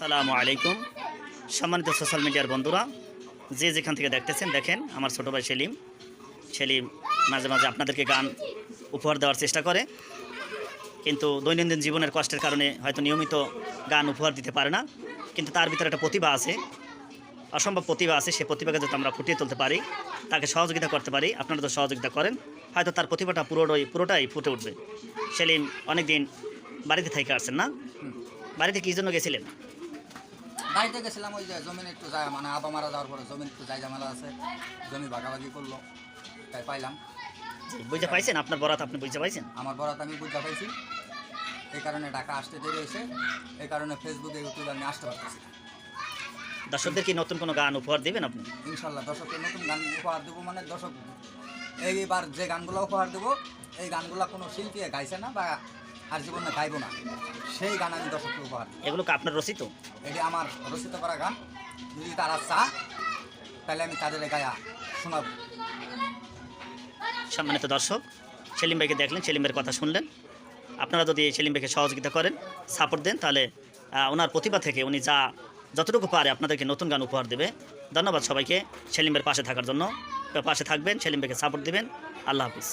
সালামু আলাইকুম। সম্মানিত সোশ্যাল মিডিয়ার বন্ধুরা, যে যেখান থেকে দেখতেছেন, দেখেন আমার ছোটো ভাই সেলিম। সেলিম মাঝে মাঝে আপনাদেরকে গান উপহার দেওয়ার চেষ্টা করে। কিন্তু দৈনন্দিন জীবনের কষ্টের কারণে হয়তো নিয়মিত গান উপহার দিতে পারে না। কিন্তু তার ভিতরে একটা প্রতিভা আছে। অসম্ভব প্রতিভা আছে। সে প্রতিভাকে যাতে আমরা ফুটিয়ে তুলতে পারি, তাকে সহযোগিতা করতে পারি, আপনারা তো সহযোগিতা করেন, হয়তো তার প্রতিভাটা পুরোটাই পুরোটাই ফুটে উঠবে। সেলিম অনেকদিন বাড়িতে থেকে আসছেন না? বাড়িতে কী জন্য গেছিলেন? বাড়িতে গেছিলাম ওই যে জমিন একটু যায় মানে আবা মারা যাওয়ার পরে জমিন একটু যায় ঝামেলা আছে জমি ভাগাভাগি করল তাই পাইলাম। বুঝতে পাইছেন? আপনার বরাত আপনি বুঝতে পাইছেন? আমার বরাত আমি বুঝতে পাইছি। এই কারণে ঢাকা আসতে দেরি হয়েছে এই কারণে ফেসবুকে ইউটিউবে আমি আসতে পারতেছি। দর্শকদের কি নতুন কোনো গান উপহার দেবেন আপনি? ইনশাল্লাহ দর্শককে নতুন গান উপহার দেবো মানে দর্শক এইবার যে গানগুলো উপহার দেবো এই গানগুলো কোনো শিল্পী গাইছে না বা আর জীবনে গাইবো না। সেই গান আমি দর্শককে উপহার এগুলো কি আপনার রচিত? এটি আমার রচিত করা গান। যদি তারা চা তাহলে আমি তাদের গায়া শোনাব। সম্মানিত দর্শক সেলিম ভাইকে দেখলেন সেলিম ভাইয়ের কথা শুনলেন। আপনারা যদি সেলিম ভাইকে সহযোগিতা করেন সাপোর্ট দেন তাহলে ওনার প্রতিভা থেকে উনি যা যতটুকু পারে আপনাদেরকে নতুন গান উপহার দেবে। ধন্যবাদ সবাইকে সেলিম ভাইয়ের পাশে থাকার জন্য। পাশে থাকবেন সেলিম ভাইকে সাপোর্ট দেবেন। আল্লাহ হাফিজ।